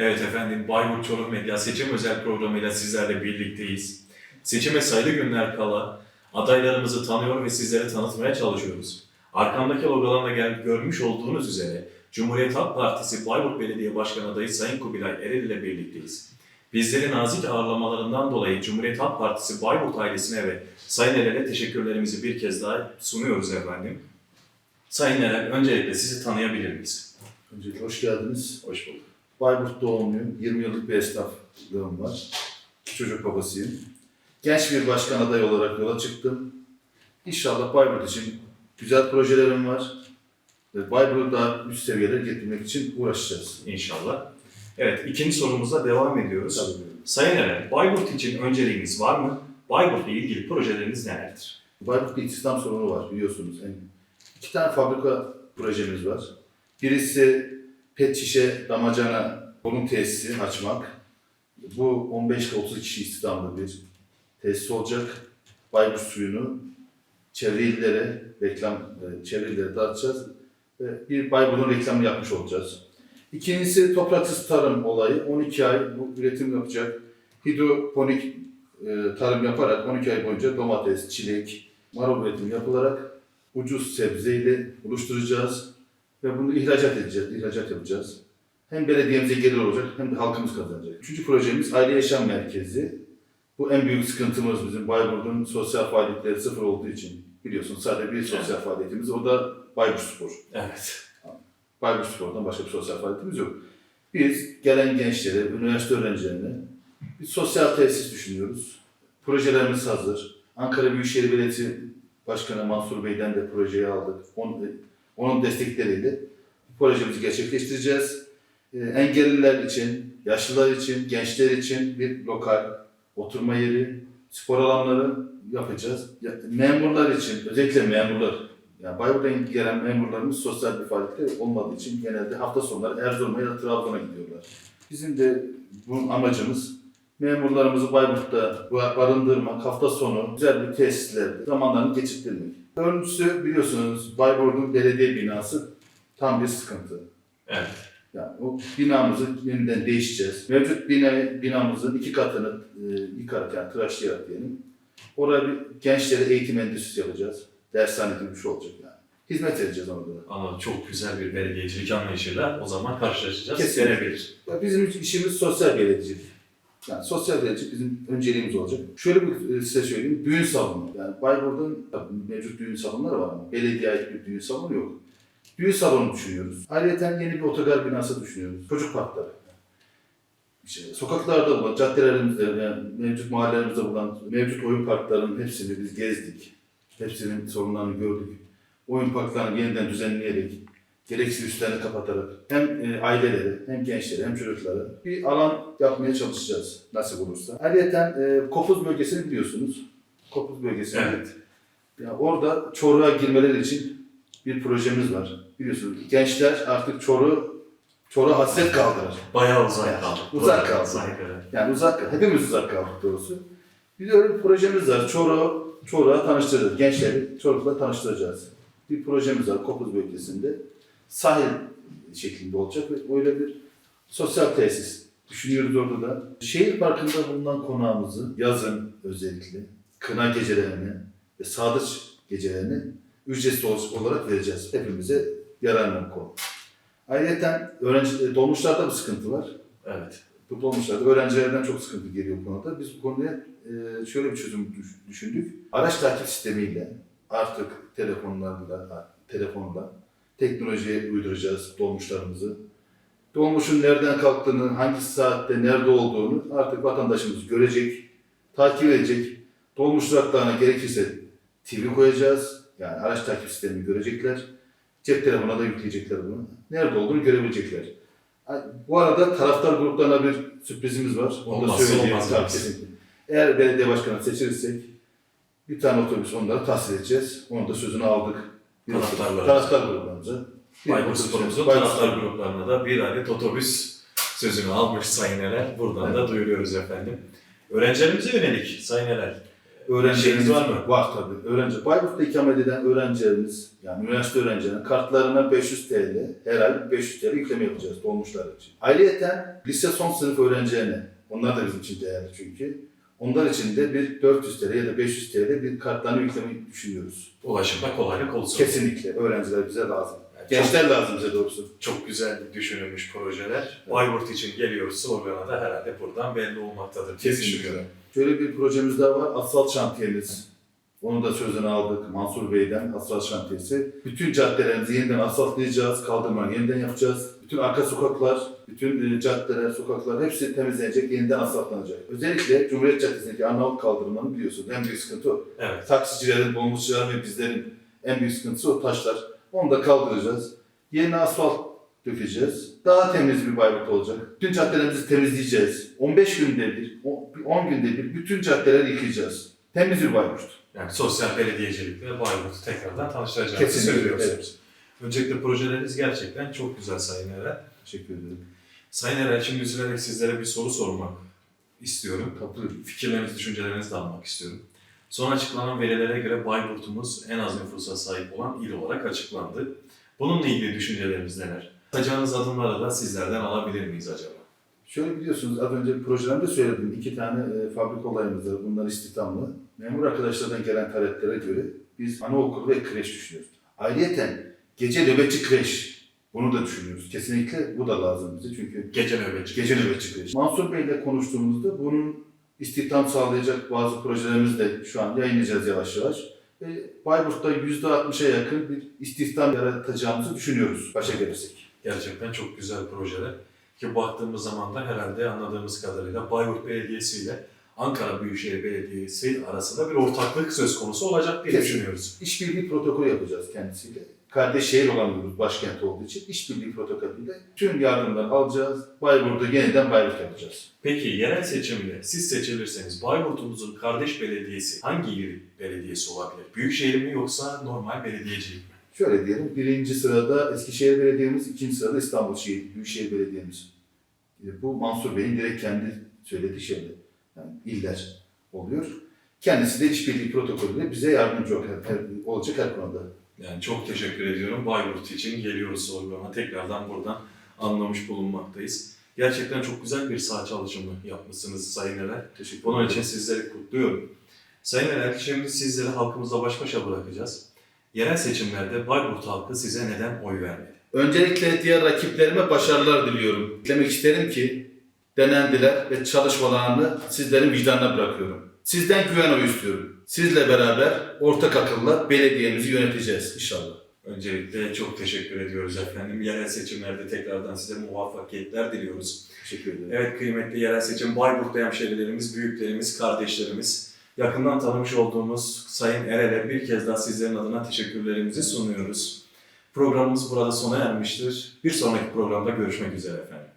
Evet efendim, Bayburt Çorum Medya seçim özel programıyla sizlerle birlikteyiz. Seçime sayılı günler kala adaylarımızı tanıyor ve sizlere tanıtmaya çalışıyoruz. Arkamdaki logodan da gel- görmüş olduğunuz üzere Cumhuriyet Halk Partisi Bayburt Belediye Başkanı adayı Sayın Kubilay Erel ile birlikteyiz. Bizleri nazik ağırlamalarından dolayı Cumhuriyet Halk Partisi Bayburt ailesine ve Sayın Erel'e teşekkürlerimizi bir kez daha sunuyoruz efendim. Sayın Erel, öncelikle sizi tanıyabilir miyiz? Öncelikle hoş geldiniz. Hoş bulduk. Bayburt doğumluyum. 20 yıllık bir esnaflığım var. İki çocuk babasıyım. Genç bir başkan adayı olarak yola çıktım. İnşallah Bayburt için güzel projelerim var. Ve Bayburt'u daha üst seviyelere getirmek için uğraşacağız. İnşallah. Evet, ikinci sorumuzla devam ediyoruz. Tabii. Sayın Eren, Bayburt için önceliğiniz var mı? Bayburt'la ilgili projeleriniz nelerdir? Bayburt'ta istihdam sorunu var biliyorsunuz. Yani iki tane fabrika projemiz var. Birisi pet şişe damacana onun tesisi açmak. Bu 15-30 kişi istihdamlı bir tesis olacak. Bayburt suyunu çevre illere reklam, e, çevre illere dağıtacağız ve bir Bayburt'un reklamını yapmış olacağız. İkincisi topraksız tarım olayı. 12 ay bu üretim yapacak. Hidroponik e, tarım yaparak 12 ay boyunca domates, çilek, marul üretimi yapılarak ucuz sebzeyle buluşturacağız ve bunu ihracat edeceğiz, ihracat yapacağız. Hem belediyemize gelir olacak hem de halkımız kazanacak. Üçüncü projemiz Aile Yaşam Merkezi. Bu en büyük sıkıntımız bizim Bayburt'un sosyal faaliyetleri sıfır olduğu için. Biliyorsunuz sadece bir sosyal faaliyetimiz o da Bayburt Spor. Evet. Bayburt Spor'dan başka bir sosyal faaliyetimiz yok. Biz gelen gençlere, üniversite öğrencilerine bir sosyal tesis düşünüyoruz. Projelerimiz hazır. Ankara Büyükşehir Belediyesi Başkanı Mansur Bey'den de projeyi aldık. Onun destekleriyle projemizi gerçekleştireceğiz. Ee, engelliler için, yaşlılar için, gençler için bir lokal oturma yeri, spor alanları yapacağız. Ya, memurlar için, özellikle memurlar, yani Bayburt'tan gelen memurlarımız sosyal bir faaliyette olmadığı için genelde hafta sonları Erzurum'a ya da Trabzon'a gidiyorlar. Bizim de bunun amacımız memurlarımızı Bayburt'ta barındırmak, hafta sonu güzel bir tesislerde zamanlarını geçirttirmek. Dördüncüsü biliyorsunuz Bayburt'un belediye binası tam bir sıkıntı. Evet. Yani o binamızı yeniden değişeceğiz. Mevcut bina, binamızın iki katını e, yıkarak yani tıraşlayarak diyelim. Oraya bir gençlere eğitim endüstrisi yapacağız. Dershane gibi bir şey olacak yani. Hizmet edeceğiz orada da. Ama çok güzel bir belediyecilik anlayışıyla o zaman karşılaşacağız. Kesinlikle. Gelebilir. Ya Bizim işimiz sosyal belediyecilik. Yani sosyal belediyecilik bizim önceliğimiz olacak. Şöyle bir e, size söyleyeyim. Düğün salonu. Yani Bayburt'un mevcut düğün salonları var ama belediye ait bir düğün salonu yok. Düğün salonu düşünüyoruz. Ayrıca yeni bir otogar binası düşünüyoruz. Çocuk parkları. İşte sokaklarda bulunan, caddelerimizde, yani mevcut mahallelerimizde bulunan mevcut oyun parklarının hepsini biz gezdik. Hepsinin sorunlarını gördük. Oyun parklarını yeniden düzenleyerek, gereksiz üstlerini kapatarak hem e, ailelere, hem gençlere, hem çocuklara bir alan yapmaya çalışacağız nasip olursa. Ayrıca e, Kopuz bölgesini biliyorsunuz. Kopuz bölgesini. Evet. Ya orada Çoruk'a girmeleri için bir projemiz var. Biliyorsunuz gençler artık Çoruk'u Çoruk'a hasret kaldılar. Bayağı uzak Yani kaldık. uzak kaldık. Uzak, evet. Yani uzak, hepimiz uzak kaldık doğrusu. Bir de öyle bir projemiz var. Çoruk'u Çoruk'a tanıştıracağız. Gençleri Çoruk'la tanıştıracağız. Bir projemiz var Kopuz bölgesinde. Sahil şeklinde olacak ve öyle bir sosyal tesis düşünüyoruz orada da. Şehir parkında bulunan konağımızı yazın özellikle kına gecelerini ve sadıç gecelerini ücretsiz olarak vereceğiz. Hepimize yararlı konu. Ayrıca öğrenci, dolmuşlarda bir sıkıntı var. Evet. Bu dolmuşlarda öğrencilerden çok sıkıntı geliyor bu konuda. Biz bu konuya e, şöyle bir çözüm düş- düşündük. Araç takip sistemiyle artık telefonlarla, telefonla teknolojiye uyduracağız dolmuşlarımızı. Dolmuşun nereden kalktığını, hangi saatte nerede olduğunu artık vatandaşımız görecek, takip edecek. Dolmuş duraklarına gerekirse TV koyacağız. Yani araç takip sistemini görecekler. Cep telefonuna da yükleyecekler bunu. Nerede olduğunu görebilecekler. Bu arada taraftar gruplarına bir sürprizimiz var. Onu da olmaz Tabii, biz. kesinlikle. Eğer belediye başkanı seçilirsek bir tane otobüs onlara tahsil edeceğiz. Onu da sözünü aldık. Taraftar gruplarımıza. Bir Bayburt Spor'umuzun taraftar gruplarına da bir adet otobüs sözünü almış Sayın Eler. Buradan da duyuruyoruz efendim. Öğrencilerimize yönelik Sayın Eler. öğrencilerimiz var mı? Var tabii. Öğrenci. Bayburt'ta ikamet eden öğrencilerimiz, yani üniversite öğrencilerinin kartlarına 500 TL, her ay 500 TL yükleme yapacağız dolmuşlar için. Ayrıyeten lise son sınıf öğrencilerine, onlar da bizim için değerli çünkü. Onlar için de bir 400 TL ya da 500 TL bir kartlarını yüklemeyi düşünüyoruz. Ulaşımda kolaylık olsun. Kesinlikle. Öğrenciler bize lazım. Yani çok- Gençler lazım bize doğrusu. Çok güzel düşünülmüş projeler. Evet. Bayburt için geliyoruz sloganı da herhalde buradan belli olmaktadır Kesinlikle. Şöyle bir projemiz daha var. Asfalt şantiyemiz. Onu da sözünü aldık Mansur Bey'den asfalt şantiyesi. Bütün caddelerimizi yeniden asfaltlayacağız, kaldırma yeniden yapacağız. Bütün arka sokaklar, bütün e, caddeler, sokaklar hepsi temizlenecek, yeniden asfaltlanacak. Özellikle Cumhuriyet Caddesi'ndeki Arnavut kaldırımlarını biliyorsunuz. En büyük sıkıntı o. Evet. Taksicilerin, dolmuşçuların ve bizlerin en büyük sıkıntısı o taşlar. Onu da kaldıracağız. Yerine asfalt dökeceğiz. Daha temiz bir Bayburt olacak. Bütün caddelerimizi temizleyeceğiz. 15 günde bir, 10 günde bir bütün caddeleri yıkayacağız. Temiz bir Bayburt. Yani sosyal belediyecilikle Bayburt'u tekrardan tanıştıracağınızı Kesinlikle, söylüyorsunuz. Öncelikle projeleriniz gerçekten çok güzel Sayın Eren. Teşekkür ederim. Sayın Eren şimdi üzülerek sizlere bir soru sormak istiyorum. Tabii. Fikirlerinizi, düşüncelerinizi de almak istiyorum. Son açıklanan verilere göre Bayburt'umuz en az nüfusa sahip olan il olarak açıklandı. Bununla ilgili düşünceleriniz neler? Atacağınız adımları da sizlerden alabilir miyiz acaba? Şöyle biliyorsunuz az önce projelerimde söyledim. İki tane e, fabrika olayımız var. Bunlar istihdamlı. Memur arkadaşlardan gelen taleplere göre biz anaokulu ve kreş düşünüyoruz. Ayrıyeten gece nöbetçi kreş. Bunu da düşünüyoruz. Kesinlikle bu da lazım bize çünkü Gece nöbetçi. gece nöbetçi kreş. Mansur Bey ile konuştuğumuzda bunun istihdam sağlayacak bazı projelerimizi de şu an yayınlayacağız yavaş yavaş. E, Bayburt'ta %60'a yakın bir istihdam yaratacağımızı düşünüyoruz başa gelirsek. Gerçekten çok güzel projeler. Ki baktığımız zaman da herhalde anladığımız kadarıyla Bayburt Belediyesi ile Ankara Büyükşehir Belediyesi arasında bir ortaklık söz konusu olacak diye düşünüyoruz. İşbirliği protokolü yapacağız kendisiyle. Kardeş şehir olamıyoruz başkent olduğu için. İşbirliği protokolüyle tüm yardımları alacağız. Bayburt'u yeniden Bayburt yapacağız. Peki yerel seçimde siz seçilirseniz Bayburt'umuzun kardeş belediyesi hangi il belediyesi olabilir? Büyükşehir mi yoksa normal belediyecilik mi? Şöyle diyelim, birinci sırada Eskişehir Belediye'miz, ikinci sırada İstanbul Şehir, Büyükşehir Belediye'miz. E, Bu Mansur Bey'in direkt kendi söylediği şeyler. Yani iller oluyor. Kendisi de işbirliği protokolüyle bize yardımcı olacak her, olacak her konuda. Yani çok teşekkür ediyorum. Bayburt için geliyoruz sorgulama. Tekrardan buradan anlamış bulunmaktayız. Gerçekten çok güzel bir saha çalışımı yapmışsınız Sayın Erer. Teşekkür Bunun ederim. için sizleri kutluyorum. Sayın Erer, şimdi sizleri halkımızla baş başa bırakacağız. Yerel seçimlerde Bayburt halkı size neden oy vermedi? Öncelikle diğer rakiplerime başarılar diliyorum. Demek isterim ki denendiler ve çalışmalarını sizlerin vicdanına bırakıyorum. Sizden güven oyu istiyorum. Sizle beraber ortak akılla belediyemizi yöneteceğiz inşallah. Öncelikle çok teşekkür ediyoruz efendim. Yerel seçimlerde tekrardan size muvaffakiyetler diliyoruz. Teşekkür ederim. Evet kıymetli yerel seçim Bayburt'ta hemşerilerimiz, büyüklerimiz, kardeşlerimiz, yakından tanımış olduğumuz Sayın Erel'e bir kez daha sizlerin adına teşekkürlerimizi sunuyoruz. Programımız burada sona ermiştir. Bir sonraki programda görüşmek üzere efendim.